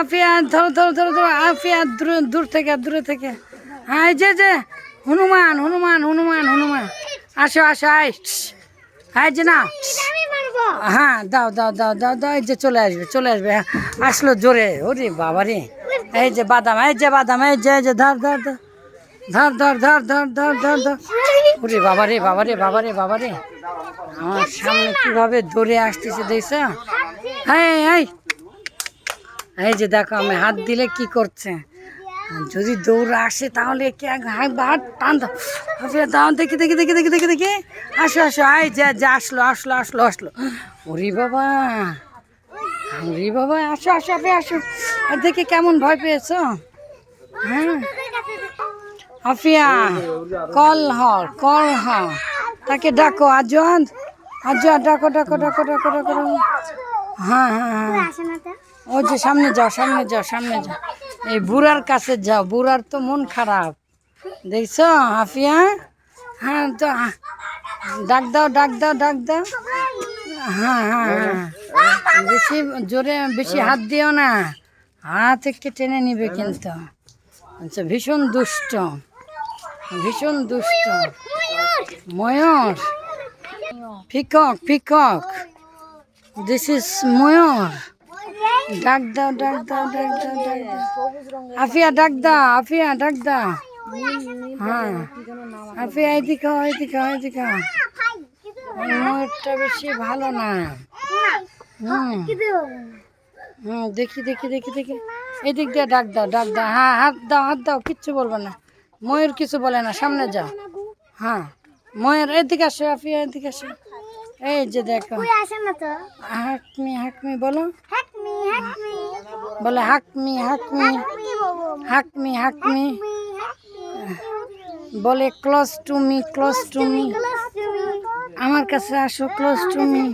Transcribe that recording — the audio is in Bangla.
আফিয়া, ধরো ধরো ধরো ধরো, আফিয়া দূর দূর থেকে, দূরে থেকে। হ্যাঁ যে যে, হনুমান হনুমান হনুমান হনুমান। আসো আসো, আয়। হ্যাঁ যে, না। হ্যাঁ দাও দাও দাও দাও দাও, এই যে চলে আসবে চলে আসবে হ্যাঁ। আসলো জোরে, ওরে বাবা রে। এই যে বাদাম, এই যে বাদাম, এই যে যে, ধর ধর ধর। ধর ধর ধর ধর ধর ধর ধর। ওরে বাবা রে বাবা রে বাবা রে বাবা রে। আমার সামনে কীভাবে দৌড়ে আসতেছে, দেখছ? হ্যাঁ এই। এই যে দেখো, আমি হাত দিলে কি করছে? যদি দৌড় আসে তাহলে হাত টান দাও, দেখি দেখি দেখি দেখি দেখি দেখি। আসো আসো আয় যা যা আসলো আসলো আসলো আসলো। ওরে বাবা। ওরে বাবা, আসো আসো আপনি আসো। আর দেখি কেমন ভয় পেয়েছ? হ্যাঁ? আফিয়া, কল হ কল হ তাকে ডাকো, আজওয়ান। আজওয়ান, ডাকো ডাকো ডাকো ডাকো ডাকো ডাকো। হ্যাঁ হ্যাঁ হ্যাঁ। ওই যে সামনে যাও সামনে যাও সামনে যাও। এই বুড়ার কাছে যাও বুড়ার তো মন খারাপ। দেখছ হাফিয়া? হ্যাঁ তো ডাক দাও ডাক দাও ডাক দাও। হ্যাঁ হ্যাঁ হ্যাঁ। বেশি জোরে বেশি হাত দিও না। হাত একটু টেনে নিবে কিন্তু। আচ্ছা ভীষণ দুষ্ট। ভীষণ দুষ্ট। ময়ূর পিকক পিকক দিস ইজ ময়ূর ডাক দাও ডাক দাও ডাক দাও ডাক দাও আফিয়া ডাক দাও আফিয়া ডাক দাও হ্যাঁ আফিয়া এদিকে এদিকে এদিকে। ময়ূরটা বেশি ভালো না হুম হুম দেখি দেখি দেখি দেখি এদিক দিয়ে ডাক দাও ডাক দাও হ্যাঁ হাত দাও হাত দাও, কিচ্ছু বলবে না। ময়ূর কিছু বলে না, সামনে যাও। হ্যাঁ। ময়ূর, এদিকে আসো, আফিয়া, এদিকে আসো। এই যে দেখো। হাকমি হাকমি বলো। বলে হাকমি হাকমি। হাকমি হাকমি বলে close to me close to me আমার কাছে আসো ক্লোজ টু মি